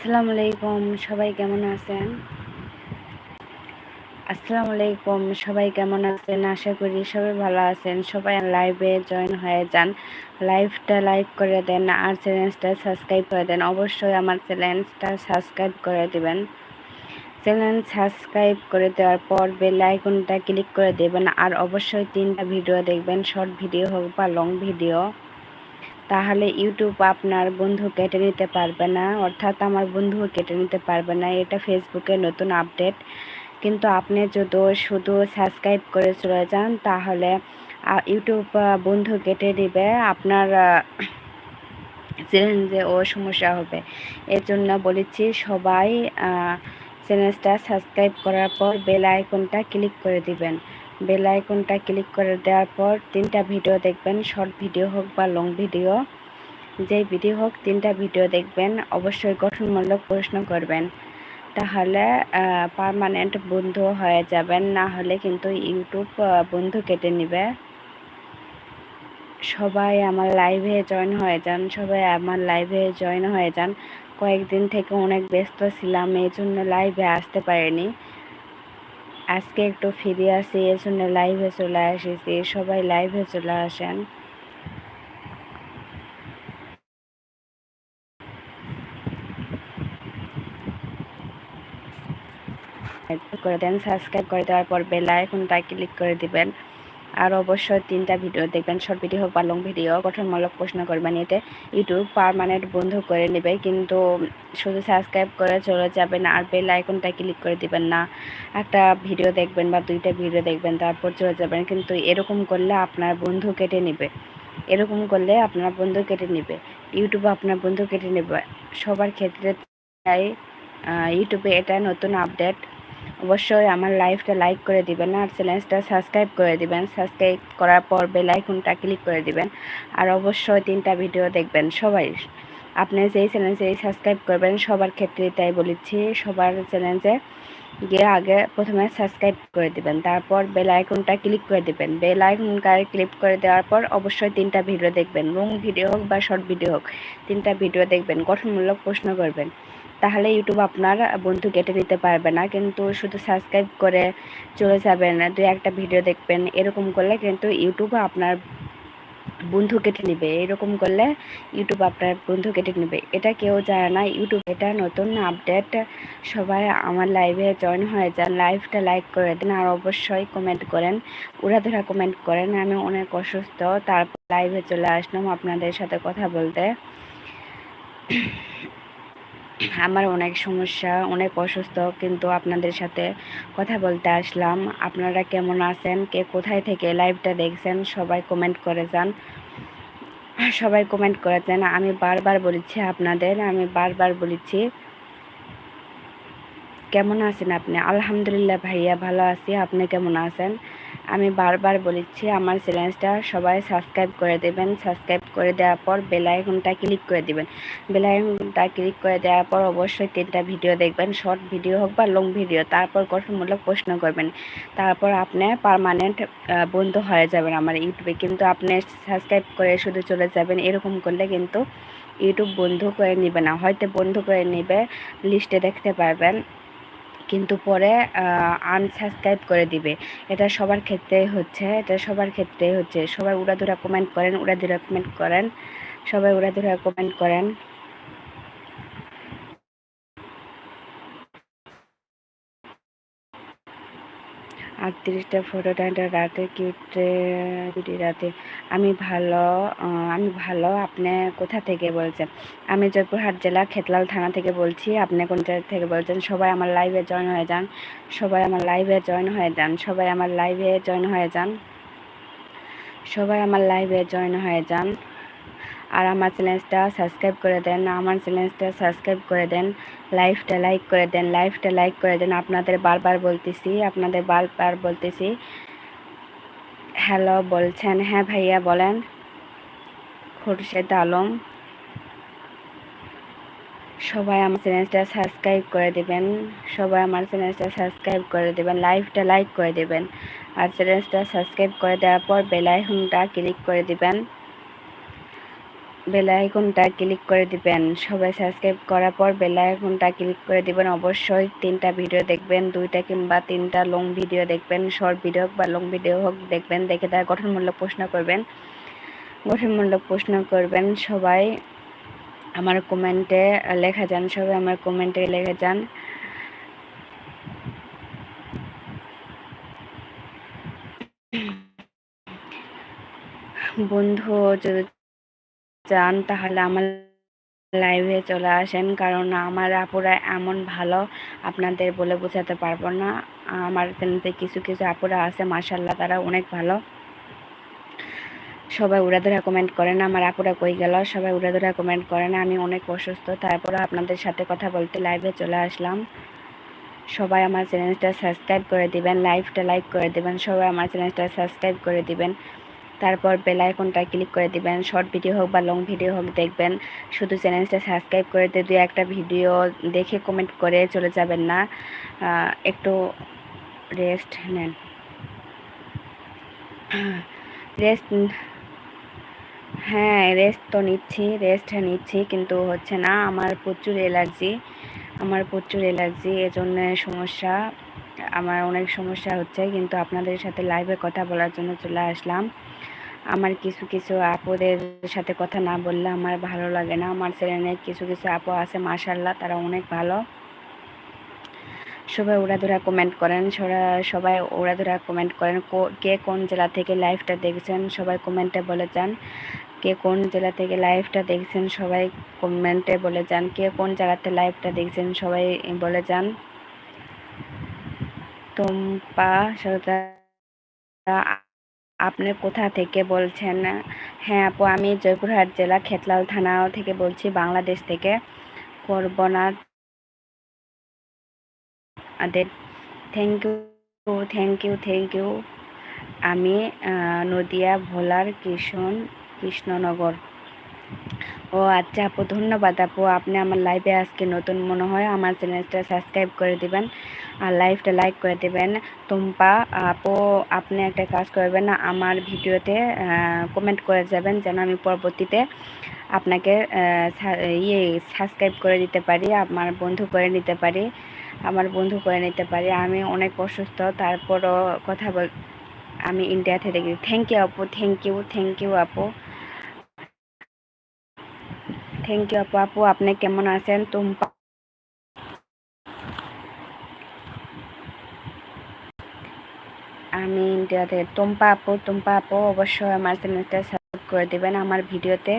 আসসালামু আলাইকুম সবাই কেমন আছেন? আসসালামু আলাইকুম সবাই কেমন আছেন? আশা করি সবাই ভালো আছেন। সবাই লাইভে জয়েন হয়ে যান। লাইভটা লাইক করে দেন আর চ্যানেলটা সাবস্ক্রাইব করে দেন। অবশ্যই আমার চ্যানেলটা সাবস্ক্রাইব করে দেবেন। চ্যানেল সাবস্ক্রাইব করে দেওয়ার পর বেল আইকনটা ক্লিক করে দেবেন। আর অবশ্যই তিনটা ভিডিও দেখবেন। শর্ট ভিডিও হোক বা লং ভিডিও। তাহলে ইউটিউব আপনার বন্ধু কেটে নিতে পারবে না, অর্থাৎ আমার বন্ধু কেটে নিতে পারবে না, এটা ফেসবুকে নতুন আপডেট। কিন্তু আপনি যদি শুধু সাবস্ক্রাইব করে চলে যান, তাহলে ইউটিউব বন্ধু কেটে দিবে, আপনার চ্যালেঞ্জে ও সমস্যা হবে। এর জন্য বলেছি সবাই চ্যানেলটা সাবস্ক্রাইব করার পর বেল আইকনটা ক্লিক করে দিবেন। বেল আইকনটা ক্লিক করে দেওয়ার পর তিনটা ভিডিও দেখবেন শর্ট ভিডিও হোক বা লং ভিডিও যেই ভিডিও হোক, তিনটা ভিডিও দেখবেন, অবশ্যই গঠনমূলক প্রশ্ন করবেন। তাহলে পারমানেন্ট বন্ধু হয়ে যাবেন, না হলে কিন্তু ইউটিউব বন্ধু কেটে নেবে। সবাই আমার লাইভে জয়েন হয়ে যান, সবাই আমার লাইভে জয়েন হয়ে যান। কয়েকদিন থেকে অনেক ব্যস্ত ছিলাম এই জন্য লাইভে আসতে পারিনি। আজকে একটু ফিরে আসি এর জন্য লাইভে চলে এসেছি সবাই লাইভে চলে আসেন। করে দেন সাবস্ক্রাইব করে দেওয়ার পর বেল আইকনটা ক্লিক করে দিবেন। আর অবশ্যই তিনটা ভিডিও দেখবেন শর্ট ভিডিও হোক বা লং ভিডিও গঠনমূলক প্রশ্ন করবেন এতে। ইউটিউব পারমানেন্ট বন্ধ করে নেবে, কিন্তু শুধু সাবস্ক্রাইব করে চলে যাবেন আর বেল আইকনটা ক্লিক করে দিবেন না। একটা ভিডিও দেখবেন বা দুইটা ভিডিও দেখবেন, তারপর চলে যাবেন। কিন্তু এরকম করলে আপনার বন্ধু কেটে নেবে। এরকম করলে আপনার বন্ধু কেটে নেবে। ইউটিউবে আপনার বন্ধু কেটে নেবে। সবার ক্ষেত্রে তাই ইউটিউবে এটা নতুন আপডেট অবশ্যই আমার লাইভটা লাইক করে দিবেন আর চ্যানেলটা সাবস্ক্রাইব করে দিবেন। সাবস্ক্রাইব করার পর বেল আইকনটা ক্লিক করে দিবেন। আর অবশ্যই তিনটা ভিডিও দেখবেন সবাই। আপনি যেই চ্যানেলে সাবস্ক্রাইব করবেন, সবার ক্ষেত্রে তাই বলেছি। সবার চ্যানেলে গিয়ে আগে প্রথমে সাবস্ক্রাইব করে দিবেন, তারপর বেল আইকনটা ক্লিক করে দিবেন। বেল আইকনটা ক্লিক করে দেওয়ার পর অবশ্যই তিনটা ভিডিও দেখবেন লং ভিডিও হোক বা শর্ট ভিডিও হোক, তিনটা ভিডিও দেখবেন, গঠনমূলক প্রশ্ন করবেন। তাহলে ইউটিউব আপনার বন্ধু কেটে নিতে পারবে না, কিন্তু শুধু সাবস্ক্রাইব করে চলে যাবেন দু একটা ভিডিও দেখবেন, এরকম করলে কিন্তু ইউটিউব আপনার বন্ধু কেটে নেবে, এরকম করলে ইউটিউব আপনার বন্ধু কেটে নেবে। এটা কেউ জানে না ইউটিউব এটা নতুন আপডেট সবাই আমার লাইভে জয়েন হয়ে যান লাইভটা লাইক করে দিন আর অবশ্যই কমেন্ট করেন। উড়াধরা কমেন্ট করেন, আমি অনেক অসুস্থ, তারপর লাইভে চলে আসলাম আপনাদের সাথে কথা বলতে। আমার অনেক সমস্যা, অনেক অসুস্থ, কিন্তু আপনাদের সাথে কথা বলতে আসলাম। আপনারা কেমন আছেন? কে কোথায় থেকে লাইভটা দেখছেন? সবাই কমেন্ট করে যান। সবাই কমেন্ট করেছেন আমি বারবার বলেছি আপনাদের, আমি বারবার বলেছি। কেমন আছেন আপনি? আলহামদুলিল্লাহ ভাইয়া, ভালো আছি। আপনি কেমন আছেন? আমি বারবার বলেছি, আমার চ্যানেলটা সবাই সাবস্ক্রাইব করে দেবেন। সাবস্ক্রাইব করে দেওয়ার পর বেলাইকনটা ক্লিক করে দেবেন। বেলাইকনটা ক্লিক করে দেওয়ার পর অবশ্যই তিনটা ভিডিও দেখবেন। শর্ট ভিডিও হোক বা লং ভিডিও তারপর গঠনমূলক প্রশ্ন করবেন। তারপর আপনি পারমানেন্ট বন্ধ হয়ে যাবেন আমার ইউটিউবে। কিন্তু আপনি সাবস্ক্রাইব করে শুধু চলে যাবেন, এরকম করলে কিন্তু ইউটিউব বন্ধ করে নেবে না। হয়তো বন্ধ করে নেবে লিস্টে দেখতে পারবেন। কিন্তু পরে আনসাবস্ক্রাইব করে দিবে। এটা সবার ক্ষেত্রে হচ্ছে, এটা সবার ক্ষেত্রেই হচ্ছে। সবাই উড়াধুরা কমেন্ট করেন উড়াধুরা কমেন্ট করেন, সবাই উড়াধুরা কমেন্ট করেন। আটত্রিশটা ফটো টাইমটা রাতে কিউটে দুটি রাতে। আমি ভালো আমি ভালো, আপনি কোথা থেকে বলছেন? আমি জয়পুরহাট জেলা খেতলাল থানা থেকে বলছি, আপনি কোন জায়গা থেকে বলছেন? সবাই আমার লাইভে জয়েন হয়ে যান। সবাই আমার লাইভে জয়েন হয়ে যান। সবাই আমার লাইভে জয়েন হয়ে যান। সবাই আমার লাইভে জয়েন হয়ে যান। আর আমার চ্যানেলটা সাবস্ক্রাইব করে দেন, আমার চ্যানেলটা সাবস্ক্রাইব করে দেন, লাইভটা লাইক করে দেন, লাইভটা লাইক করে দেন। আপনাদের বারবার বলতেছি, আপনাদের বারবার বলতেছি। হ্যালো, বলছেন হ্যাঁ ভাইয়া, বলেন। খুরশেদ আলম। সবাই আমার চ্যানেলটা সাবস্ক্রাইব করে দেবেন, সবাই আমার চ্যানেলটা সাবস্ক্রাইব করে দেবেন, লাইভটা লাইক করে দেবেন। আর চ্যানেলটা সাবস্ক্রাইব করে দেওয়ার পর বেলাইকনটা ক্লিক করে দেবেন। বেল আইকনটা ক্লিক করে দিবেন। সবাই সাবস্ক্রাইব করার পর বেল আইকনটা ক্লিক করে দিবেন। অবশ্যই তিনটা ভিডিও দেখবেন, দুইটা কিংবা তিনটা লং ভিডিও দেখবেন শর্ট ভিডিও বা লং ভিডিও হোক দেখবেন, দেখে তার গঠনমূলক প্রশ্ন করবেন। গঠনমূলক প্রশ্ন করবেন, সবাই আমার কমেন্টে লেখা যান, সবাই আমার কমেন্টে লেখা যান। বন্ধু, যদি চান তাহলে আমার লাইভে চলে আসেন। কারণ আমার আপুরা এমন ভালো আপনাদের বলে বোঝাতে পারব না। আমার চ্যানেলতে কিছু কিছু আপুরা আছে মাসাল্লাহ তারা অনেক ভালো। সবাই উড়াধরা কমেন্ট করেন আমার আপুরা কই গেল? সবাই উড়াধরা কমেন্ট করেন আমি অনেক অসুস্থ। তারপরে আপনাদের সাথে কথা বলতে লাইভে চলে আসলাম। সবাই আমার চ্যানেলটা সাবস্ক্রাইব করে দিবেন লাইভটা লাইক করে দিবেন। সবাই আমার চ্যানেলটা সাবস্ক্রাইব করে দিবেন। তারপর বেল আইকনটা ক্লিক করে দিবেন। শর্ট ভিডিও হোক বা লং ভিডিও হোক, দেখবেন। শুধু চ্যানেলটা সাবস্ক্রাইব করে দিয়ে দু একটা ভিডিও দেখে কমেন্ট করে চলে যাবেন না। একটু রেস্ট নেন। রেস্ট হ্যাঁ রেস্ট তো নিচ্ছি রেস্ট নিচ্ছি, কিন্তু হচ্ছে না, আমার প্রচুর এলার্জি আমার প্রচুর এলার্জি এজন্য সমস্যা। আমার অনেক সমস্যা হচ্ছে, কিন্তু আপনাদের সাথে লাইভে কথা বলার জন্য চলে আসলাম। আমার কিছু কিছু আপুদের সাথে কথা না বললে আমার ভালো লাগে না। আমার চ্যানেলে কিছু কিছু আপু আছে মাশাল্লাহ তারা অনেক ভালো। সবাই ওড়াধরা কমেন্ট করেন সবাই ওড়াধরা কমেন্ট করেন। কে কোন জেলা থেকে লাইভটা দেখছেন, সবাই কমেন্টে বলে যান। কে কোন জেলা থেকে লাইভটা দেখছেন, সবাই কমেন্টে বলে যান। কে কোন জায়গাতে লাইভটা দেখছেন, সবাই বলে যান। তোমপা আপনি কোথা থেকে বলছেন? হ্যাঁ আপু, আমি জয়পুরহাট জেলা খেতলাল থানা থেকে বলছি, বাংলাদেশ থেকে করবনা thank you thank you thank you আমি নদিয়া ভোলার কৃষ্ণ, কৃষ্ণনগর। ও আচ্ছা আপু, ধন্যবাদ আপু। আপনি আমার লাইভে আজকে নতুন মনে হয়, আমার চ্যানেলটা সাবস্ক্রাইব করে দিবেন। আর লাইভটা লাইক করে দেবেন। টুম্পা আপু, আপনি একটা কাজ করবেন আমার ভিডিওতে কমেন্ট করে যাবেন যেন আমি পরবর্তীতে আপনাকে ইয়ে সাবস্ক্রাইব করে দিতে পারি, আমার বন্ধু করে নিতে পারি, আমার বন্ধু করে নিতে পারি। আমি অনেক অসুস্থ, তারপরও কথা বল, আমি ইন্ডিয়াতে দেখি থ্যাংক ইউ আপু থ্যাংক ইউ থ্যাংক ইউ আপু। থ্যাংক ইউ আপু আপু, আপনি কেমন আছেন? টুম্পা আমি ইন্ডিয়াতে টুম্পা আপু টুম্পা আপু অবশ্যই আমার চ্যানেলটা সাবস্ক্রাইব করে দেবেন আমার ভিডিওতে।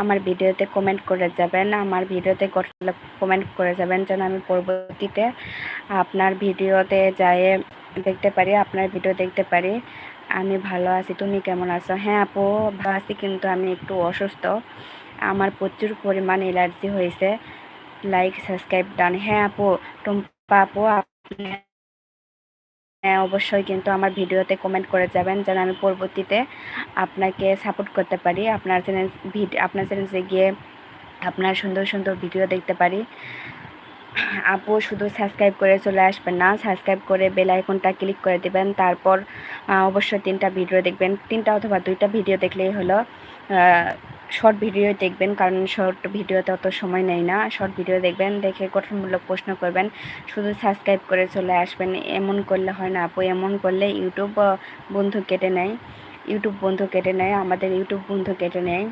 আমার ভিডিওতে কমেন্ট করে যাবেন, আমার ভিডিওতে কমেন্ট করে যাবেন যেন আমি পরবর্তীতে আপনার ভিডিওতে যাই দেখতে পারি, আপনার ভিডিও দেখতে পারি। আমি ভালো আছি, তুমি কেমন আছো? হ্যাঁ আপু, ভালো আছি কিন্তু আমি একটু অসুস্থ। আমার প্রচুর পরিমাণ এলার্জি হয়েছে। লাইক সাবস্ক্রাইব ডান হ্যাঁ আপু টুম্পা আপু, আপনি হ্যাঁ অবশ্যই কিন্তু আমার ভিডিওতে কমেন্ট করে যাবেন, যেন আমি পরবর্তীতে আপনাকে সাপোর্ট করতে পারি, আপনার চ্যানেল আপনার চ্যানেলে গিয়ে আপনার সুন্দর সুন্দর ভিডিও দেখতে পারি। আপু শুধু সাবস্ক্রাইব করে চলে আসবেন না সাবস্ক্রাইব করে বেল আইকনটা ক্লিক করে দেবেন, তারপর অবশ্যই তিনটা ভিডিও দেখবেন, তিনটা অথবা দুইটা ভিডিও দেখলেই হলো শর্ট ভিডিও দেখবেন, কারণ শর্ট ভিডিওতে অত সময় নেই না। শর্ট ভিডিও দেখবেন, দেখে গঠনমূলক প্রশ্ন করবেন, শুধু সাবস্ক্রাইব করে চলে আসবেন। এমন করলে হয় না আপু, এমন করলে ইউটিউব বন্ধু কেটে নেয়। ইউটিউব বন্ধু কেটে নেয়, আমাদের ইউটিউব বন্ধু কেটে নেয়।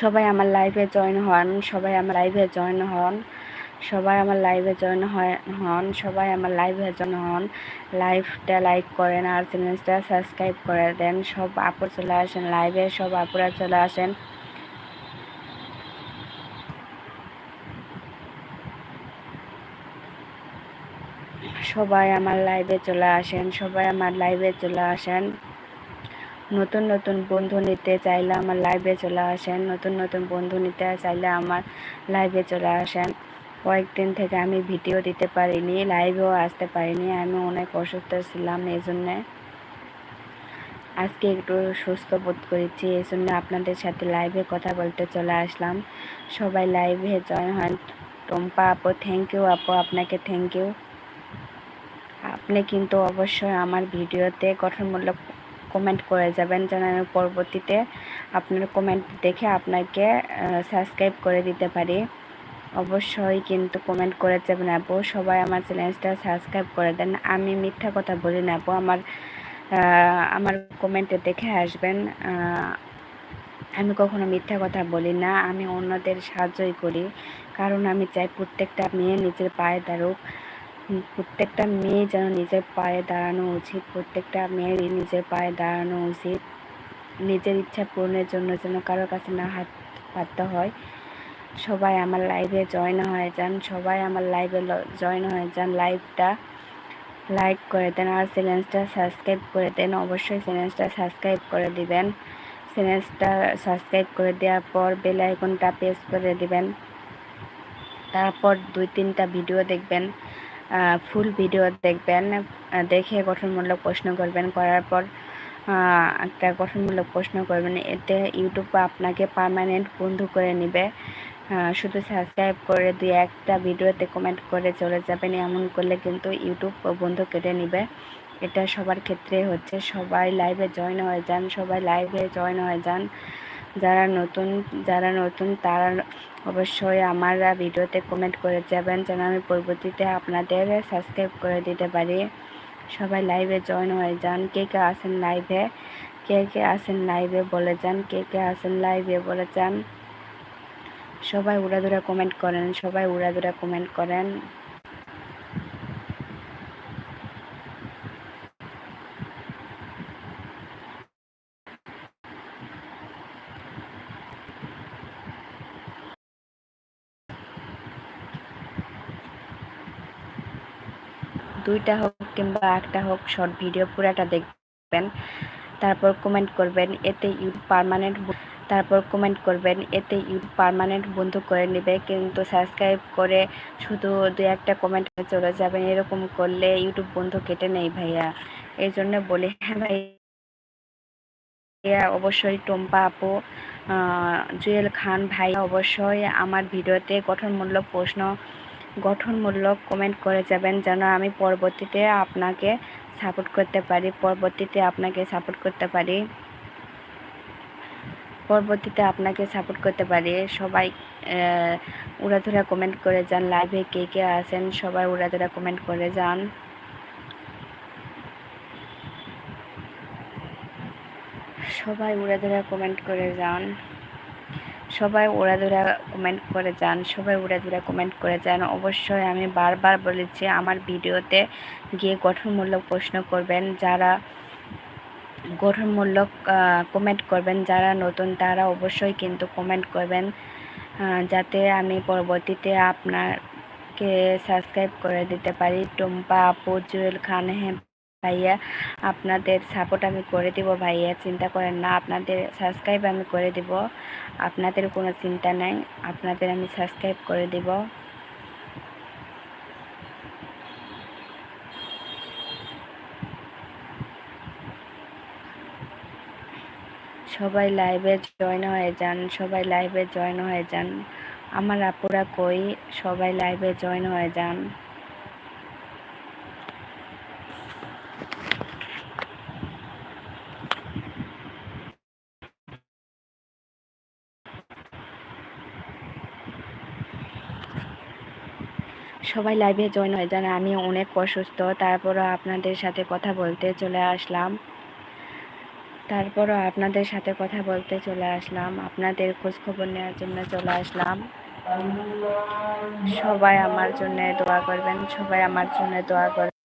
সবাই আমার লাইভে জয়েন হন, সবাই আমার লাইভে জয়েন হন। সবাই আমার লাইভে জয়েন হয়, হন, সবাই আমার লাইভে জয়েন হন। লাইভটা লাইক করেন আর চ্যানেলটা সাবস্ক্রাইব করে দেন। সব আপুর চলে আসেন লাইভে সব আপুরা চলে আসেন। সবাই আমার লাইভে চলে আসেন, সবাই আমার লাইভে চলে আসেন। নতুন নতুন বন্ধু নিতে চাইলে আমার লাইভে চলে আসেন। নতুন নতুন বন্ধু নিতে চাইলে আমার লাইভে চলে আসেন। কয়েকদিন থেকে আমি ভিডিও দিতে পারিনি লাইভেও আসতে পারিনি, আমি অনেক অসুস্থ ছিলাম এই জন্যে আজকে একটু সুস্থ বোধ করেছি এই জন্য আপনাদের সাথে লাইভে কথা বলতে চলে আসলাম। সবাই লাইভে জয়েন হন। টম্পা আপু থ্যাংক ইউ আপু, আপনাকে থ্যাংক ইউ আপনি কিন্তু অবশ্যই আমার ভিডিওতে গঠনমূলক কমেন্ট করে যাবেন, যেন আমি পরবর্তীতে আপনার কমেন্ট দেখে আপনাকে সাবস্ক্রাইব করে দিতে পারি। অবশ্যই কিন্তু কমেন্ট করে যাবেন আপু সবাই আমার চ্যানেলটা সাবস্ক্রাইব করে দেন। আমি মিথ্যা কথা বলি না আপু আমার আমার কমেন্টে দেখে আসবেন। আমি কখনো মিথ্যা কথা বলি না, আমি অন্যদের সাহায্যই করি। কারণ আমি চাই প্রত্যেকটা মেয়ে নিজের পায়ে দাঁড়ুক। প্রত্যেকটা মেয়ে যেন নিজের পায়ে দাঁড়ানো উচিত, প্রত্যেকটা মেয়েরই নিজের পায়ে দাঁড়ানো উচিত। নিজের ইচ্ছা পূরণের জন্য যেন কারোর কাছে না হাত পাততে হয়। সবাই আমার লাইভে জয়েন হয়ে যান, সবাই আমার লাইভে জয়েন হয়ে যান লাইভটা লাইক করে দেন আর চ্যানেলটা সাবস্ক্রাইব করে দেন, অবশ্যই চ্যানেলটা সাবস্ক্রাইব করে দিবেন। চ্যানেলটা সাবস্ক্রাইব করে দেওয়ার পর বেল আইকনটা প্রেস করে দিবেন। তারপর দুই তিনটা ভিডিও দেখবেন ফুল ভিডিও দেখবেন দেখে গঠনমূলক প্রশ্ন করবেন। করার পর একটা গঠনমূলক প্রশ্ন করবেন, এতে ইউটিউব আপনাকে পারমানেন্ট বন্ধু করে নেবে। শুধু সাবস্ক্রাইব করে দুই একটা ভিডিওতে কমেন্ট করে চলে যাবেন, এমন করলে কিন্তু ইউটিউব বন্ধু কেটে নেবে। এটা সবার ক্ষেত্রে হচ্ছে, সবাই লাইভে জয়েন হয়ে যান, সবাই লাইভে জয়েন হয়ে যান। যারা নতুন যারা নতুন তারা অবশ্যই আমার ভিডিওতে কমেন্ট করে যাবেন যেন আমি পরবর্তীতে আপনাদের সাবস্ক্রাইব করে দিতে পারি। সবাই লাইভে জয়েন হয়ে যান, কে কে আসেন লাইভে কে কে আসেন লাইভে বলে যান, কে কে আসেন লাইভে বলে যান? সবাই উড়াদুরা কমেন্ট করেন, সবাই উড়াদুরা কমেন্ট করেন। দুইটা হোক কিংবা একটা হোক শর্ট ভিডিও পুরাটা দেখবেন, তারপর কমেন্ট করবেন, এতে ইউ পারমানেন্ট তারপর কমেন্ট করবেন, এতে ইউটিউব পারমানেন্ট বন্ধ করে নেবে, কিন্তু সাবস্ক্রাইব করে শুধু দু একটা কমেন্ট চলে যাবেন, এরকম করলে ইউটিউব বন্ধ কেটে নেই ভাইয়া। এই জন্য বলি হ্যাঁ ভাই অবশ্যই টম্পা আপু জুয়েল খান ভাই, অবশ্যই আমার ভিডিওতে গঠনমূলক প্রশ্ন, গঠনমূলক কমেন্ট করে যাবেন, যেন আমি পরবর্তীতে আপনাকে সাপোর্ট করতে পারি, পরবর্তীতে আপনাকে সাপোর্ট করতে পারি। পরবর্তীতে আপনাকে সাপোর্ট করতে পারি। সবাই উড়াধুরা কমেন্ট করে যান। লাইভে কে কে আছেন, সবাই উড়াধুরা কমেন্ট করে যান। সবাই উড়াধুরা কমেন্ট করে যান। সবাই উড়াধুরা কমেন্ট করে যান। সবাই উড়াধুরা কমেন্ট করে যান। অবশ্যই আমি বারবার বলেছি, আমার ভিডিওতে গিয়ে গঠনমূলক প্রশ্ন করবেন। যারা গঠনমূলক কমেন্ট করবেন। যারা নতুন, তারা অবশ্যই কিন্তু কমেন্ট করবেন। যাতে আমি পরবর্তীতে আপনাকে সাবস্ক্রাইব করে দিতে পারি। টুম্পা আপু, জুয়েল খান হ্যাঁ ভাইয়া, আপনাদের সাপোর্ট আমি করে দিব ভাইয়া। চিন্তা করেন না, আপনাদের সাবস্ক্রাইব আমি করে দিব। আপনাদের কোনো চিন্তা নাই, আপনাদের আমি সাবস্ক্রাইব করে দিব। সবাই লাইভে জয়েন হয়ে যান, সবাই লাইভে জয়েন হয়ে যান। আমার আপুরা কই? সবাই লাইভে জয়েন হয়ে যান। সবাই লাইভে জয়েন হয়ে যান। আমি অনেক অসুস্থ, তারপরও আপনাদের সাথে কথা বলতে চলে আসলাম। তারপরও আপনাদের সাথে কথা বলতে চলে আসলাম। আপনাদের খোঁজখবর নেওয়ার জন্য চলে আসলাম। সবাই আমার জন্য দোয়া করবেন, সবাই আমার জন্য দোয়া করবেন।